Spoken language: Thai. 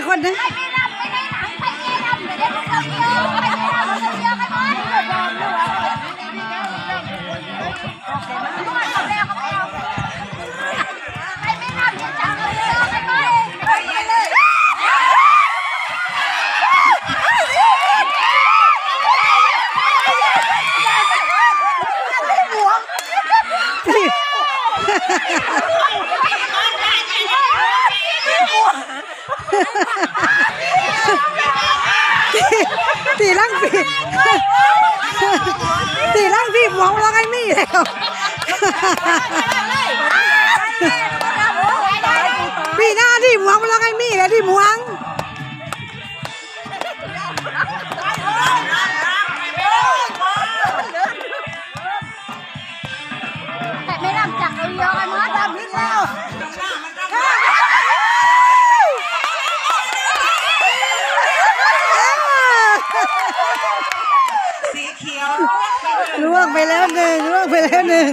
กคนเดียวใครไม่รำคนเดียวกันหมดใครไม่รำเดี๋ยวจับคนเดียวกันหมดไป เลยตีตีร่างพี่ตีร่างพี่มองแล้วไอ้มี่แล้วพี่หน้าที่หมวงมันแล้วไอ้มี่แล้วที่หมวงแต่ไม่รำจับคนเดียวกันหมดรำพิษแล้ว ไปแล้วหนึ่งล่วงไปแล้วหนึ่ง